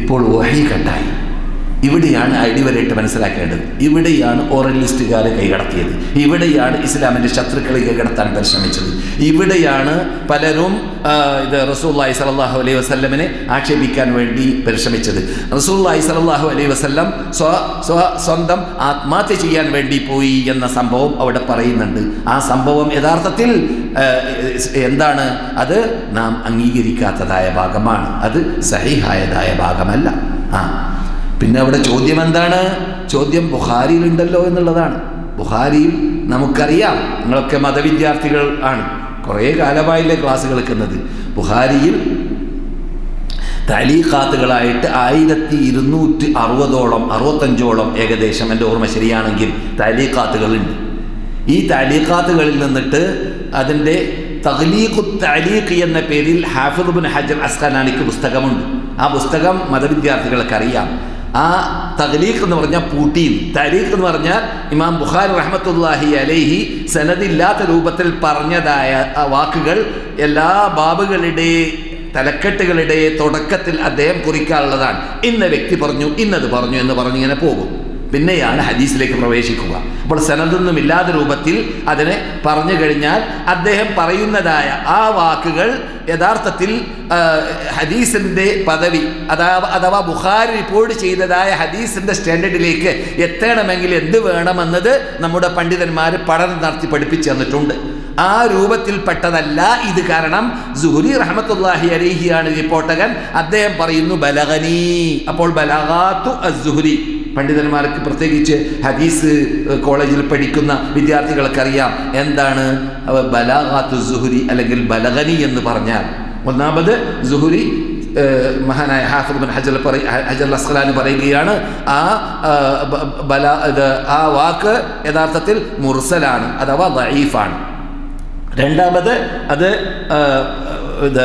ഇപ്പോൾ വഹി കട്ടായി. ഇവിടെയാണ് അടിവരയിട്ട് മനസ്സിലാക്കേണ്ടത്. ഇവിടെയാണ് ഓറലിസ്റ്റുകാർ കൈകടത്തിയത്. ഇവിടെയാണ് ഇസ്ലാമിന്റെ ശത്രുക്കളെ കൈകടത്താൻ പരിശ്രമിച്ചത്. ഇവിടെയാണ് പലരും ഇത് റസൂല്ലായി സലാഹു അലൈഹി വസ്ല്ലമിനെ ആക്ഷേപിക്കാൻ വേണ്ടി പരിശ്രമിച്ചത്. റസൂല്ലായി സലാഹു അലൈഹി വസ്ല്ലം സ്വ സ്വ സ്വന്തം ആത്മഹത്യ ചെയ്യാൻ വേണ്ടി പോയി എന്ന സംഭവം അവിടെ പറയുന്നുണ്ട്. ആ സംഭവം യഥാർത്ഥത്തിൽ എന്താണ്? അത് നാം അംഗീകരിക്കാത്തതായ ഭാഗമാണ്. അത് സഹിഹായതായ ഭാഗമല്ല. ആ. പിന്നെ അവിടെ ചോദ്യം എന്താണ്? ചോദ്യം ബുഹാരിയിലുണ്ടല്ലോ എന്നുള്ളതാണ്. ബുഹാരിയിൽ നമുക്കറിയാം. നിങ്ങളൊക്കെ മതവിദ്യാർത്ഥികൾ ആണ്. കുറേ കാലമായില്ലേ ക്ലാസ് കേൾക്കുന്നത്. ബുഹാരിയിൽ തലീഖാത്തുകളായിട്ട് ആയിരത്തി ഇരുന്നൂറ്റി അറുപതോളം അറുപത്തഞ്ചോളം ഏകദേശം എന്റെ ഓർമ്മ ശരിയാണെങ്കിൽ തലീഖാത്തുകളുണ്ട്. ഈ തലീഖാത്തുകളിൽ നിന്നിട്ട് അതിന്റെ തഹ്ലീഖു തലീഖ് എന്ന പേരിൽ ഹാഫിദുബിൻ ഹജർ അസ്ഖലാനിക്ക് പുസ്തകമുണ്ട്. ആ പുസ്തകം മതവിദ്യാർത്ഥികൾക്ക് അറിയാം. ആ തഹ്ലീഖ് എന്ന് പറഞ്ഞാൽ പൂട്ടീൻ തലീഖ് എന്ന് പറഞ്ഞാൽ ഇമാം ബുഖാരി റഹ്മത്തുല്ലാഹി അലൈഹി സനദില്ലാത്ത രൂപത്തിൽ പറഞ്ഞതായ വാക്കുകൾ എല്ലാ ബാബുകളുടെ തലക്കെട്ടുകളുടെ തുടക്കത്തിൽ അദ്ദേഹം കുറിക്കാനുള്ളതാണ് ഇന്ന വ്യക്തി പറഞ്ഞു ഇന്നത് പറഞ്ഞു എന്ന് പറഞ്ഞിങ്ങനെ പോകും. പിന്നെയാണ് ഹദീസിലേക്ക് പ്രവേശിക്കുക. അപ്പോൾ സനദൊന്നും ഇല്ലാത്ത രൂപത്തിൽ അതിനെ പറഞ്ഞു കഴിഞ്ഞാൽ അദ്ദേഹം പറയുന്നതായ ആ വാക്കുകൾ യഥാർത്ഥത്തിൽ ഹദീസിന്റെ പദവി അഥവാ അഥവാ ബുഖാരി റിപ്പോർട്ട് ചെയ്തതായ ഹദീസിന്റെ സ്റ്റാൻഡേർഡിലേക്ക് എത്തണമെങ്കിൽ എന്ത് വേണമെന്നത് നമ്മുടെ പണ്ഡിതന്മാർ പഠനം നടത്തി പഠിപ്പിച്ചു തന്നിട്ടുണ്ട്. ആ രൂപത്തിൽപ്പെട്ടതല്ല ഇത് കാരണം സുഹുരി റഹമത്തുല്ലാഹി അലിഹിയാണ് റിപ്പോർട്ടകൻ. അദ്ദേഹം പറയുന്നു ബലഗനി. അപ്പോൾ ബലഗാത്തു അസുഹുരി പണ്ഡിതന്മാർക്ക് പ്രത്യേകിച്ച് ഹദീസ് കോളേജിൽ പഠിക്കുന്ന വിദ്യാർത്ഥികൾക്കറിയാം എന്താണ്? അവ ജുഹുരി അല്ലെങ്കിൽ ബലഗനി എന്ന് പറഞ്ഞാൽ. ഒന്നാമത് സുഹുരി മഹാനായ ഹാഫിദ് ബിൻ ഹജർ പറ- ഹജർ അസ്ഖലാനി പറയുകയാണ് ആ ബല ഇത് ആ വാക്ക് യഥാർത്ഥത്തിൽ മുർസലാണ് അഥവാ ദൈഫാണ് രണ്ടാമത് അത് ഇത്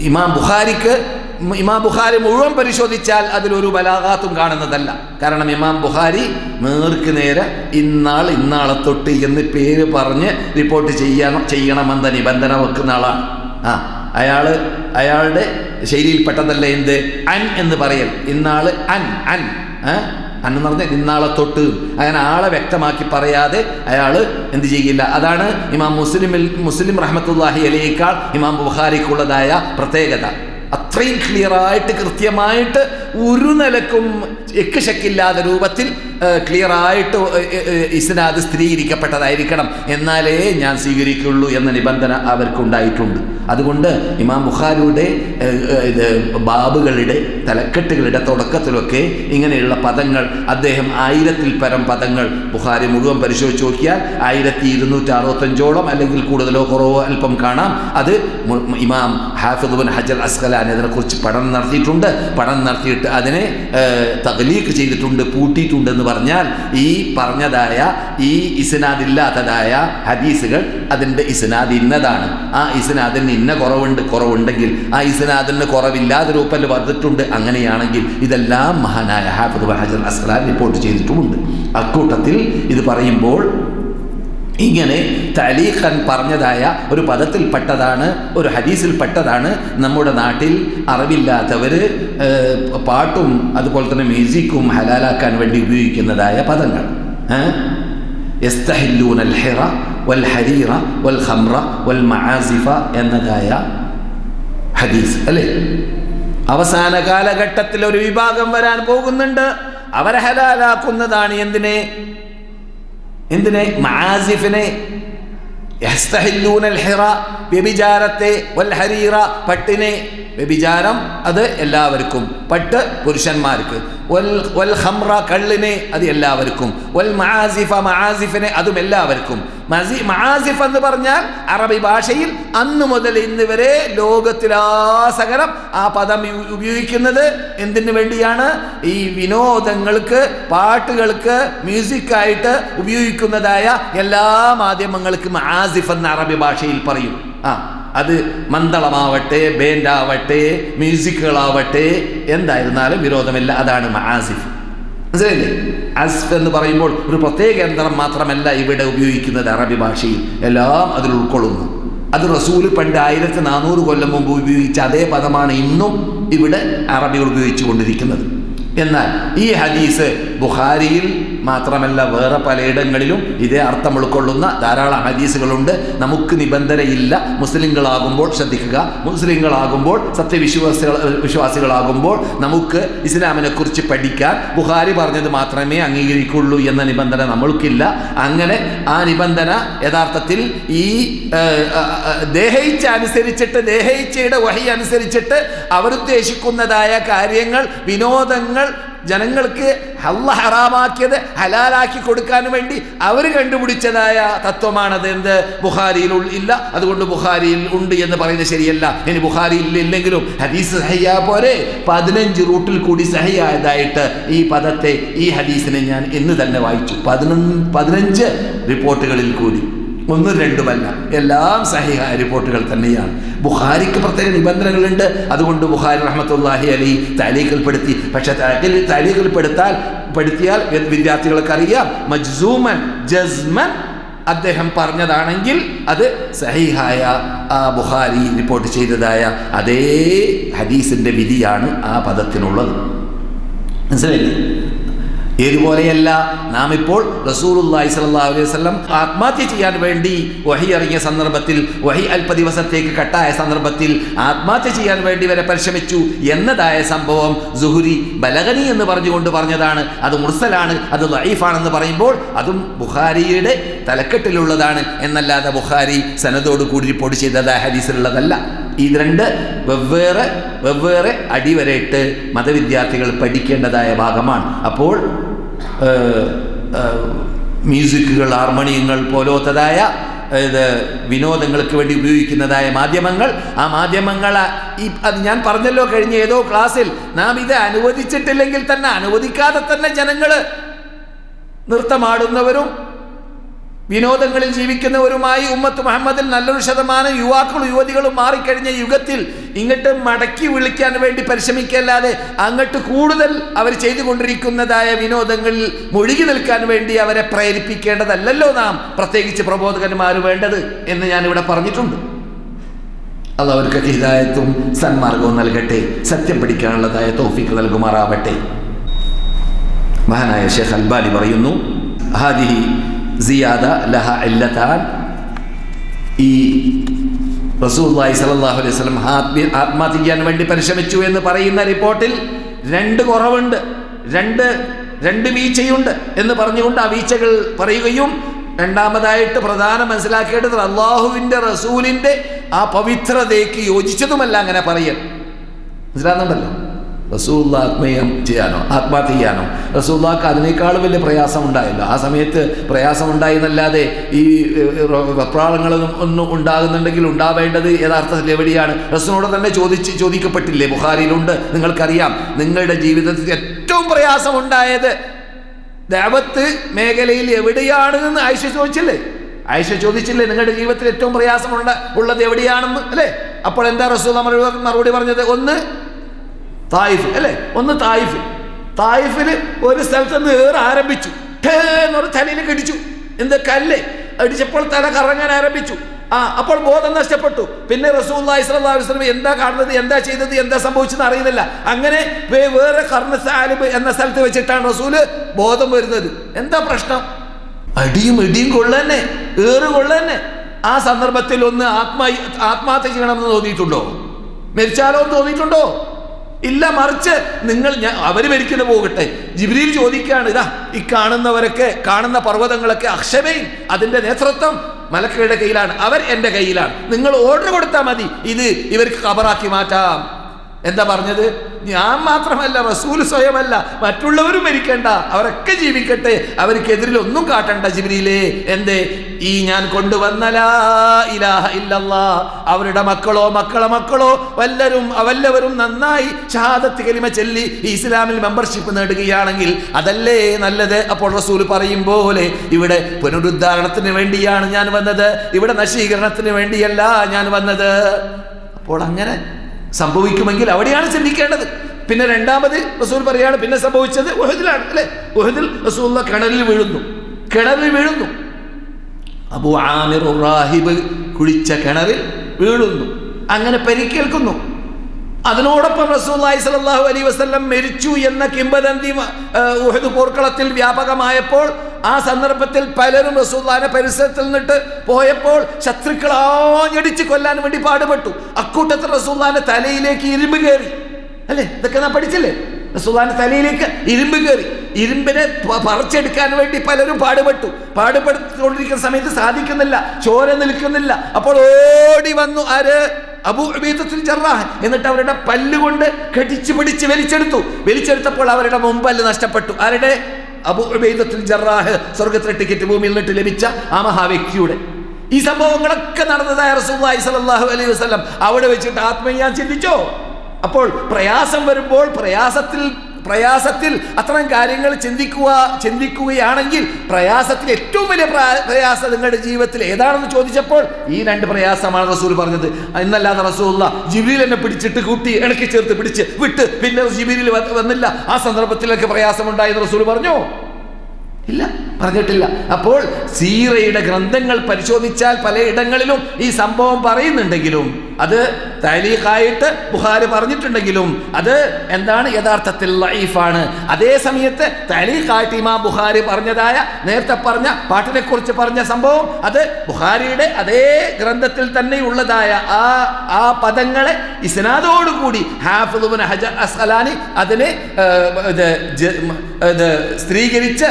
ഇമാം ബുഖാരിക്ക് ഇമാം ബുഖാരി മുഴുവൻ പരിശോധിച്ചാൽ അതിലൊരു ബലാഘാത്തും കാണുന്നതല്ല. കാരണം ഇമാം ബുഖാരി നേർക്ക് നേരെ ഇന്നാൾ ഇന്നാളെ തൊട്ട് എന്ന് പേര് പറഞ്ഞ് റിപ്പോർട്ട് ചെയ്യണം ചെയ്യണമെന്ന നിബന്ധന വെക്കുന്ന ആളാണ്. ആ അയാൾ അയാളുടെ ശൈലിയിൽ ശൈലിയിൽപ്പെട്ടതല്ല എന്ത്? അൻ എന്ന് പറയൽ. ഇന്നാൾ അൻ അൻ? അന്ന് പറഞ്ഞാൽ ഇന്നാളെ തൊട്ട്. അങ്ങനെ ആളെ വ്യക്തമാക്കി പറയാതെ അയാൾ എന്ത് ചെയ്യില്ല. അതാണ് ഇമാം മുസ്ലിമിൽ മുസ്ലിം റഹമത്തുല്ലാഹി അലിയേക്കാൾ ഇമാം ബുഹാരിക്കുള്ളതായ പ്രത്യേകത. അത്രയും ക്ലിയറായിട്ട് കൃത്യമായിട്ട് ഒരു നിലക്കും എക്ക് ശക്കില്ലാത്ത രൂപത്തിൽ ക്ലിയറായിട്ട് ഇസ്നാദ് സ്ഥിരീകരിക്കപ്പെട്ടതായിരിക്കണം. എന്നാലേ ഞാൻ സ്വീകരിക്കുള്ളൂ എന്ന നിബന്ധന അവർക്കുണ്ടായിട്ടുണ്ട്. അതുകൊണ്ട് ഇമാം ബുഖാരിയുടെ ഇത് ബാബുകളുടെ തലക്കെട്ടുകളുടെ തുടക്കത്തിലൊക്കെ ഇങ്ങനെയുള്ള പദങ്ങൾ അദ്ദേഹം ആയിരത്തിൽ പരം പദങ്ങൾ ബുഖാരി മുഴുവൻ പരിശോധിച്ച് നോക്കിയാൽ ആയിരത്തി ഇരുന്നൂറ്റി അറുപത്തഞ്ചോളം അല്ലെങ്കിൽ കൂടുതലോ കുറവോ അല്പം കാണാം. അത് ഇമാം ഹാഫിദുബൻ ബിൻ ഹജർ അസ്ഖലാൻ അതിനെക്കുറിച്ച് പഠനം നടത്തിയിട്ടുണ്ട്. പഠനം നടത്തിയിട്ട് അതിനെ തകലീക്ക് ചെയ്തിട്ടുണ്ട് പൂട്ടിയിട്ടുണ്ട് എന്ന് പറഞ്ഞാൽ ഈ പറഞ്ഞതായ ഈ ഇസ്നാദില്ലാത്തതായ ഹദീസുകൾ അതിന്റെ ഇസ്നാദ് ഇന്നതാണ്. ആ ഇസ്നാദിന് ഇന്ന കുറവുണ്ട് കുറവുണ്ടെങ്കിൽ ആ ഇസ്നാദിന് കുറവില്ലാതെ രൂപത്തിൽ വന്നിട്ടുണ്ട് അങ്ങനെയാണെങ്കിൽ ഇതെല്ലാം മഹാനായ ഹാഫിദ് ഹജർ അസ്ഖലാൻ റിപ്പോർട്ട് ചെയ്തിട്ടുമുണ്ട്. അക്കൂട്ടത്തിൽ ഇത് പറയുമ്പോൾ ഇങ്ങനെ തലീഖൻ പറഞ്ഞതായ ഒരു പദത്തിൽപ്പെട്ടതാണ് ഒരു ഹദീസിൽപ്പെട്ടതാണ് നമ്മുടെ നാട്ടിൽ അറിവില്ലാത്തവർ പാട്ടും അതുപോലെ തന്നെ മ്യൂസിക്കും ഹലാലാക്കാൻ വേണ്ടി ഉപയോഗിക്കുന്നതായ പദങ്ങൾ. എന്നതായ ഹദീസ് അല്ലേ? അവസാന കാലഘട്ടത്തിൽ ഒരു വിഭാഗം വരാൻ പോകുന്നുണ്ട്. അവരെ ഹലാലാക്കുന്നതാണ് എന്തിനെ? എന്തിനെ? മാസിഫിനെ യസ്തഹില്ലൂനൽ ഹിറ വ്യഭിചാരത്തെ വൽ ഹരീറ പട്ടിനെ. വ്യഭിചാരം അത് എല്ലാവർക്കും പട്ട് പുരുഷന്മാർക്ക്. വൽ വൽ ഹംറ കള്ളിനെ അത് എല്ലാവർക്കും. വൽ മഹാസിഫ മഹാസിഫിനെ അതും എല്ലാവർക്കും. മസി മആസിഫ് എന്ന് പറഞ്ഞാൽ അറബി ഭാഷയിൽ അന്ന് മുതൽ ഇന്ന് വരെ ലോകത്തിലാസകലം ആ പദം ഉപയോഗിക്കുന്നത് എന്തിനു വേണ്ടിയാണ്? ഈ വിനോദങ്ങൾക്ക് പാട്ടുകൾക്ക് മ്യൂസിക്കായിട്ട് ഉപയോഗിക്കുന്നതായ എല്ലാ മാധ്യമങ്ങൾക്കും ആസിഫ് എന്ന അറബി ഭാഷയിൽ പറയും. ആ. അത് മന്ദളമാവട്ടെ ബേൻഡാവട്ടെ മ്യൂസിക്കുകളാവട്ടെ എന്തായിരുന്നാലും വിരോധമില്ല. അതാണ് ആസിഫ് മനസ്സിലായില്ലേ? അസ്ഫ് എന്ന് പറയുമ്പോൾ ഒരു പ്രത്യേക യന്ത്രം മാത്രമല്ല ഇവിടെ ഉപയോഗിക്കുന്നത് അറബി ഭാഷയിൽ. എല്ലാം അതിൽ ഉൾക്കൊള്ളുന്നു. അത് റസൂൽ പണ്ട് ആയിരത്തി നാനൂറ് കൊല്ലം മുമ്പ് ഉപയോഗിച്ച അതേ പദമാണ് ഇന്നും ഇവിടെ അറബികൾ ഉപയോഗിച്ചു കൊണ്ടിരിക്കുന്നത് എന്നാൽ ഈ ഹദീസ് ബുഖാരിയിൽ മാത്രമല്ല വേറെ പലയിടങ്ങളിലും ഇതേ അർത്ഥം ഉൾക്കൊള്ളുന്ന ധാരാളം ഹദീസുകളുണ്ട്. നമുക്ക് നിബന്ധനയില്ല. മുസ്ലിങ്ങളാകുമ്പോൾ ശ്രദ്ധിക്കുക. മുസ്ലിങ്ങളാകുമ്പോൾ സത്യവിശ്വാസികൾ വിശ്വാസികളാകുമ്പോൾ നമുക്ക് ഇസ്ലാമിനെ കുറിച്ച് പഠിക്കാൻ ബുഹാരി പറഞ്ഞത് മാത്രമേ അംഗീകരിക്കുള്ളൂ എന്ന നിബന്ധന നമ്മൾക്കില്ല. അങ്ങനെ ആ നിബന്ധന യഥാർത്ഥത്തിൽ ഈ ദേഹയിച്ച അനുസരിച്ചിട്ട് ദേഹയിച്ചയുടെ വഹി അനുസരിച്ചിട്ട് അവരുദ്ദേശിക്കുന്നതായ കാര്യങ്ങൾ വിനോദങ്ങൾ ജനങ്ങൾക്ക് ഹല്ല ഹറാമാക്കിയത് ഹലാലാക്കി കൊടുക്കാൻ വേണ്ടി അവർ കണ്ടുപിടിച്ചതായ തത്വമാണത്. എന്ത്? ബുഹാരിയിൽ ഇല്ല. അതുകൊണ്ട് ബുഹാരിയിൽ ഉണ്ട് എന്ന് പറയുന്നത് ശരിയല്ല. ഇനി ബുഹാരിയിൽ ഇല്ലെങ്കിലും ഹദീസ് സഹിയ പോലെ പതിനഞ്ച് റൂട്ടിൽ കൂടി സഹിയായതായിട്ട് ഈ പദത്തെ ഈ ഹദീസിനെ ഞാൻ ഇന്ന് തന്നെ വായിച്ചു. പതിനൊന്ന് പതിനഞ്ച് റിപ്പോർട്ടുകളിൽ കൂടി. ഒന്നും രണ്ടുമല്ല. എല്ലാം സഹിഹായ റിപ്പോർട്ടുകൾ തന്നെയാണ്. ബുഖാരിക്ക് പ്രത്യേക നിബന്ധനകളുണ്ട്. അതുകൊണ്ട് ബുഖാരി റഹമത്തല്ലാഹി അലി താലീഖിൽപ്പെടുത്തി. പക്ഷെ താലീഖിൽപ്പെടുത്താൽ പെടുത്തിയാൽ വിദ്യാർത്ഥികൾക്ക് അറിയാം മജ്സൂമൻ ജസ്മൻ അദ്ദേഹം പറഞ്ഞതാണെങ്കിൽ അത് സഹിഹായ ആ ബുഖാരി റിപ്പോർട്ട് ചെയ്തതായ അതേ ഹദീസിന്റെ വിധിയാണ് ആ പദത്തിനുള്ളത്. മനസ്സിലായില്ലേ? ഇതുപോലെയല്ല നാം ഇപ്പോൾ റസൂലുള്ളാഹി സ്വല്ലല്ലാഹു അലൈഹി വസല്ലം ആത്മഹത്യ ചെയ്യാൻ വേണ്ടി വഹി ഇറങ്ങിയ സന്ദർഭത്തിൽ വഹി അല്പ ദിവസത്തേക്ക് കട്ടായ സന്ദർഭത്തിൽ ആത്മഹത്യ ചെയ്യാൻ വേണ്ടി വരെ പരിശ്രമിച്ചു എന്നതായ സംഭവം സുഹുരി ബലഗനി എന്ന് പറഞ്ഞുകൊണ്ട് പറഞ്ഞതാണ്. അത് മുർസലാണ് അത് ലൈഫാണെന്ന് പറയുമ്പോൾ അതും ബുഖാരിയുടെ തലക്കെട്ടിലുള്ളതാണ്. എന്നല്ലാതെ ബുഖാരി സനതോട് കൂടി റിപ്പോർട്ട് ചെയ്തതായ ഹദീസിലുള്ളതല്ല. ഈ രണ്ട് വെവ്വേറെ വെവ്വേറെ അടിവരയിട്ട് മതവിദ്യാർത്ഥികൾ പഠിക്കേണ്ടതായ ഭാഗമാണ്. അപ്പോൾ മ്യൂസിക്കുകൾ ഹാർമോണിയങ്ങൾ പോലോത്തതായ ഇത് വിനോദങ്ങൾക്ക് വേണ്ടി ഉപയോഗിക്കുന്നതായ മാധ്യമങ്ങൾ. ആ മാധ്യമങ്ങൾ ഈ അത് ഞാൻ പറഞ്ഞല്ലോ കഴിഞ്ഞ ഏതോ ക്ലാസ്സിൽ നാം ഇത് അനുവദിച്ചിട്ടില്ലെങ്കിൽ തന്നെ അനുവദിക്കാതെ തന്നെ ജനങ്ങൾ നൃത്തമാടുന്നവരും വിനോദങ്ങളിൽ ജീവിക്കുന്നവരുമായി ഉമ്മത്ത് മുഹമ്മദിൽ നല്ലൊരു ശതമാനം യുവാക്കളും യുവതികളും മാറിക്കഴിഞ്ഞ യുഗത്തിൽ ഇങ്ങോട്ട് മടക്കി വിളിക്കാൻ വേണ്ടി പരിശ്രമിക്കല്ലാതെ അങ്ങോട്ട് കൂടുതൽ അവർ ചെയ്തുകൊണ്ടിരിക്കുന്നതായ വിനോദങ്ങളിൽ മുഴുകി നിൽക്കാൻ വേണ്ടി അവരെ പ്രേരിപ്പിക്കേണ്ടതല്ലല്ലോ നാം. പ്രത്യേകിച്ച് പ്രബോധകന്മാർ വേണ്ടത് എന്ന് ഞാനിവിടെ പറഞ്ഞിട്ടുണ്ട്. അത് അവർക്ക് ഹിതായത്വം സന്മാർഗവും നൽകട്ടെ. സത്യം പഠിക്കാനുള്ളതായ തോഫിക്ക് നൽകുമാറാവട്ടെ. മഹാനായ ഷെയ്ഖ് അൽബാലി പറയുന്നു ഹാദിഹി സിയാദ ലഹ ഇല്ലത്താൻ ഈ റസൂല്ലായി സലല്ലാഹു അലൈഹി സ്വലം ആത്മഹത്യ ചെയ്യാൻ വേണ്ടി പരിശ്രമിച്ചു എന്ന് പറയുന്ന റിപ്പോർട്ടിൽ രണ്ട് കുറവുണ്ട് രണ്ട് രണ്ട് വീഴ്ചയുണ്ട് എന്ന് പറഞ്ഞുകൊണ്ട് ആ വീഴ്ചകൾ പറയുകയും രണ്ടാമതായിട്ട് പ്രധാനം മനസ്സിലാക്കേണ്ടത് അള്ളാഹുവിന്റെ റസൂലിന്റെ ആ പവിത്രതയ്ക്ക് യോജിച്ചതുമല്ല അങ്ങനെ പറയൽ. മനസ്സിലാകുന്നുണ്ടല്ലോ? റസൂല്ല ആത്മീയം ചെയ്യാനോ ആത്മഹത്യ ചെയ്യാനോ. റസൂള്ളക്ക് അതിനേക്കാളും വലിയ പ്രയാസം ഉണ്ടായില്ല ആ സമയത്ത് പ്രയാസം എന്നല്ലാതെ ഈ ഏഹ്, ഒന്നും ഉണ്ടാകുന്നുണ്ടെങ്കിൽ ഉണ്ടാവേണ്ടത് യഥാർത്ഥത്തിൽ എവിടെയാണ് റസൂനോട് തന്നെ ചോദിച്ച് ചോദിക്കപ്പെട്ടില്ലേ? ബുഹാരിയിലുണ്ട് നിങ്ങൾക്കറിയാം. നിങ്ങളുടെ ജീവിതത്തിൽ ഏറ്റവും പ്രയാസമുണ്ടായത് ദേവത്ത് മേഖലയിൽ എവിടെയാണ് എന്ന് ആയിഷ ചോദിച്ചില്ലേ? ആയിഷ ചോദിച്ചില്ലേ നിങ്ങളുടെ ജീവിതത്തിൽ ഏറ്റവും പ്രയാസമുണ്ട ഉള്ളത് എവിടെയാണെന്ന്? അല്ലേ? അപ്പോൾ എന്താ റസൂൽ മറുപടി പറഞ്ഞത്? ഒന്ന് തായിഫ് അല്ലേ? ഒന്ന് തായിഫ്. തായിഫിൽ ഒരു സ്ഥലത്ത് നിന്ന് ഏറെ ആരംഭിച്ചു. ഠേ എന്ന് പറഞ്ഞ് തലയിൽ കടിച്ചു. എന്ത് കല്ല്? അടിച്ചപ്പോൾ തല കറങ്ങാൻ ആരംഭിച്ചു. ആ അപ്പോൾ ബോധം നഷ്ടപ്പെട്ടു. പിന്നെ അലൈഹി വസല്ലം എന്താ കാണുന്നത്? എന്താ ചെയ്തത്? എന്താ സംഭവിച്ചെന്ന് അറിയുന്നില്ല. അങ്ങനെ വേറെ കർണ സാലിബ് എന്ന സ്ഥലത്ത് വെച്ചിട്ടാണ് റസൂൽ ബോധം വരുന്നത്. എന്താ പ്രശ്നം? അടിയും ഇടിയും കൊള്ളന്നെ ഏറ് കൊള്ളന്നെ. ആ സന്ദർഭത്തിൽ ഒന്ന് ആത്മ ആത്മഹത്യ ചെയ്യണമെന്ന് തോന്നിയിട്ടുണ്ടോ? മരിച്ചാലോ എന്ന് തോന്നിയിട്ടുണ്ടോ? ഇല്ല മറിച്ച് നിങ്ങൾ ഞാൻ അവർ മരിക്കുന്ന പോകട്ടെ. ജിബ്രീൽ ചോദിക്കുകയാണ് ഇതാ ഈ കാണുന്നവരൊക്കെ കാണുന്ന പർവതങ്ങളൊക്കെ അക്ഷമയും അതിന്റെ നേതൃത്വം മലക്കയുടെ കയ്യിലാണ് അവർ എന്റെ കയ്യിലാണ്. നിങ്ങൾ ഓർഡർ കൊടുത്താൽ മതി. ഇത് ഇവർക്ക് കബറാക്കി മാറ്റാം. എന്താ പറഞ്ഞത്? ഞാൻ മാത്രമല്ല റസൂൽ സ്വയമല്ല. മറ്റുള്ളവരും മരിക്കേണ്ട. അവരൊക്കെ ജീവിക്കട്ടെ. അവർക്കെതിരിൽ ഒന്നും കാട്ടണ്ട ജിബ്രീലേ. എന്തേ? ഈ ഞാൻ കൊണ്ടുവന്നലാ ഇലാഹ ഇല്ലല്ലാ. അവരുടെ മക്കളോ മക്കളെ മക്കളോ വല്ലരും അവല്ലവരും നന്നായി ഷഹാദത്ത് കലിമ ചെല്ലി ഇസ്ലാമിൽ മെമ്പർഷിപ്പ് നേടുകയാണെങ്കിൽ അതല്ലേ നല്ലത്? അപ്പോൾ റസൂൽ പറയും പോലെ ഇവിടെ പുനരുദ്ധാരണത്തിന് വേണ്ടിയാണ് ഞാൻ വന്നത്. ഇവിടെ നശീകരണത്തിന് വേണ്ടിയല്ല ഞാൻ വന്നത്. അപ്പോൾ അങ്ങനെ സംഭവിക്കുമെങ്കിൽ അവിടെയാണ് ചിന്തിക്കേണ്ടത്. പിന്നെ രണ്ടാമത് റസൂൽ പറയാണ് പിന്നെ സംഭവിച്ചത് ഉഹദിലാണ് അല്ലെ? ഉഹദിൽ റസൂൽ കിണറിൽ വീഴുന്നു. കിണറിൽ വീഴുന്നു. അബു ആമിർ റാഹിബ് കുളിച്ച കിണറിൽ വീഴുന്നു. അങ്ങനെ പരിക്കേൽക്കുന്നു. അതിനോടൊപ്പം റസൂല്ലായി സല്ലല്ലാഹു അലൈഹി വസല്ലം മരിച്ചു എന്ന കിംബദന്തി ഉഹദ് പോർക്കളത്തിൽ വ്യാപകമായപ്പോൾ ആ സന്ദർഭത്തിൽ പലരും റസൂല്ലാനെ പരിസരത്തിൽ നിന്നിട്ട് പോയപ്പോൾ ശത്രുക്കൾ ആഞ്ഞടിച്ച് കൊല്ലാൻ വേണ്ടി പാടുപെട്ടു. അക്കൂട്ടത്തിൽ റസൂല്ലാന്റെ തലയിലേക്ക് ഇരുമ്പ് കയറി. അല്ലേ? ഇതൊക്കെ നാം പഠിച്ചില്ലേ? റസൂല്ലാന്റെ തലയിലേക്ക് ഇരുമ്പ് കയറി. ഇരുമ്പിനെ പറിച്ചെടുക്കാൻ വേണ്ടി പലരും പാടുപെട്ടു. പാടുപെട്ടുകൊണ്ടിരിക്കുന്ന സമയത്ത് സാധിക്കുന്നില്ല. ചോര നിൽക്കുന്നില്ല. അപ്പോൾ ഓടി വന്നു ആര്? അബൂബീതത്തിൽ ചെറാഹ് എന്നിട്ട് അവരുടെ പല്ലുകൊണ്ട് കടിച്ചു പിടിച്ച് വലിച്ചെടുത്തു. വലിച്ചെടുത്തപ്പോൾ അവരുടെ മുമ്പല്ല് നഷ്ടപ്പെട്ടു. ആരുടെ? അബൂ ഉബൈദത്തുൽ ജറാഹ് സ്വർഗത്തിലെ ടിക്കറ്റ് ഭൂമിയിൽ നിന്നിട്ട് ലഭിച്ച ആ മഹാവ്യക്തിയുടെ. ഈ സംഭവങ്ങളൊക്കെ നടന്നതായ റസൂലുള്ളാഹി സലാഹു അലൈഹി വസ്ലം അവിടെ വെച്ചിട്ട് ആത്മീയ ചിന്തിച്ചോ? അപ്പോൾ പ്രയാസം വരുമ്പോൾ പ്രയാസത്തിൽ പ്രയാസത്തിൽ അത്തരം കാര്യങ്ങൾ ചിന്തിക്കുക ചിന്തിക്കുകയാണെങ്കിൽ പ്രയാസത്തിൽ ഏറ്റവും വലിയ പ്രാ- പ്രയാസം നിങ്ങളുടെ ജീവിതത്തിൽ ഏതാണെന്ന് ചോദിച്ചപ്പോൾ ഈ രണ്ട് പ്രയാസമാണ് റസൂൽ പറഞ്ഞത്. എന്നല്ലാതെ റസൂല്ല ജിബിലിൽ എന്നെ പിടിച്ചിട്ട് കൂട്ടി ഇണക്കി ചേർത്ത് പിടിച്ച് വിട്ട് പിന്നെ ജിബിലിൽ വന്നില്ല. ആ സന്ദർഭത്തിലൊക്കെ പ്രയാസമുണ്ടായെന്ന് റസൂൽ പറഞ്ഞു. ഇല്ല പറഞ്ഞിട്ടില്ല. അപ്പോൾ സീറയുടെ ഗ്രന്ഥങ്ങൾ പരിശോധിച്ചാൽ പലയിടങ്ങളിലും ഈ സംഭവം പറയുന്നുണ്ടെങ്കിലും അത് തലീഖായിട്ട് ബുഹാരി പറഞ്ഞിട്ടുണ്ടെങ്കിലും അത് എന്താണ് യഥാർത്ഥത്തിൽ ലൈഫാണ് അതേ സമയത്ത് തലീഖായിട്ട് ഇമാം ബുഹാരി പറഞ്ഞതായ നേരത്തെ പറഞ്ഞ പാട്ടിനെ കുറിച്ച് പറഞ്ഞ സംഭവം അത് ബുഹാരിയുടെ അതേ ഗ്രന്ഥത്തിൽ തന്നെ ഉള്ളതായ ആ ആ പദങ്ങളെ ഇസ്നാദോടുകൂടി ഹാഫിദുബിൻ ഹജർ അസ്ഹലാനി അതിനെ ഇത് സ്ത്രീകരിച്ച്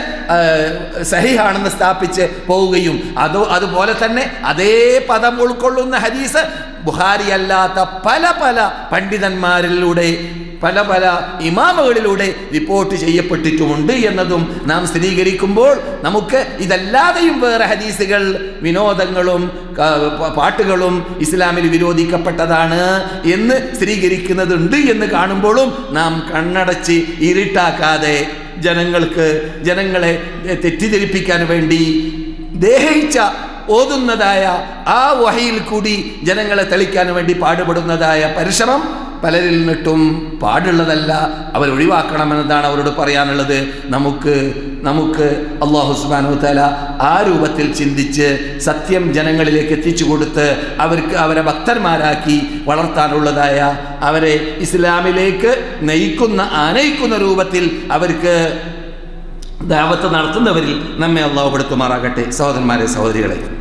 സഹിഹാണെന്ന് സ്ഥാപിച്ച് പോവുകയും. അത് അതുപോലെ തന്നെ അതേ പദം ഉൾക്കൊള്ളുന്ന ഹദീസ് ബുഹാരി അല്ലാത്ത പല പല പണ്ഡിതന്മാരിലൂടെ പല പല ഇമാമുകളിലൂടെ റിപ്പോർട്ട് ചെയ്യപ്പെട്ടിട്ടുമുണ്ട് എന്നതും നാം സ്ഥിരീകരിക്കുമ്പോൾ നമുക്ക് ഇതല്ലാതെയും വേറെ ഹദീസുകൾ വിനോദങ്ങളും പാട്ടുകളും ഇസ്ലാമിൽ വിരോധിക്കപ്പെട്ടതാണ് എന്ന് സ്ഥിരീകരിക്കുന്നതുണ്ട് എന്ന് കാണുമ്പോഴും നാം കണ്ണടച്ച് ഇരുട്ടാക്കാതെ ജനങ്ങൾക്ക് ജനങ്ങളെ തെറ്റിദ്ധരിപ്പിക്കാൻ വേണ്ടി ദേഹിച്ച ഓതുന്നതായ ആ വഹയിൽ കൂടി ജനങ്ങളെ തെളിക്കാൻ വേണ്ടി പാടുപെടുന്നതായ പരിശ്രമം പലരിൽ നിന്നിട്ടും പാടുള്ളതല്ല. അവർ ഒഴിവാക്കണമെന്നതാണ് അവരോട് പറയാനുള്ളത്. നമുക്ക് നമുക്ക് അള്ളാഹു സുബാനു തല ആ രൂപത്തിൽ ചിന്തിച്ച് സത്യം ജനങ്ങളിലേക്ക് എത്തിച്ചു കൊടുത്ത് അവർക്ക് അവരെ ഭക്തന്മാരാക്കി വളർത്താനുള്ളതായ അവരെ ഇസ്ലാമിലേക്ക് നയിക്കുന്ന ആനയിക്കുന്ന രൂപത്തിൽ അവർക്ക് ദാവത്ത് നടത്തുന്നവരിൽ നമ്മെ അള്ളാഹു പെടുത്തുമാറാകട്ടെ. സഹോദരന്മാരെ സഹോദരികളെ.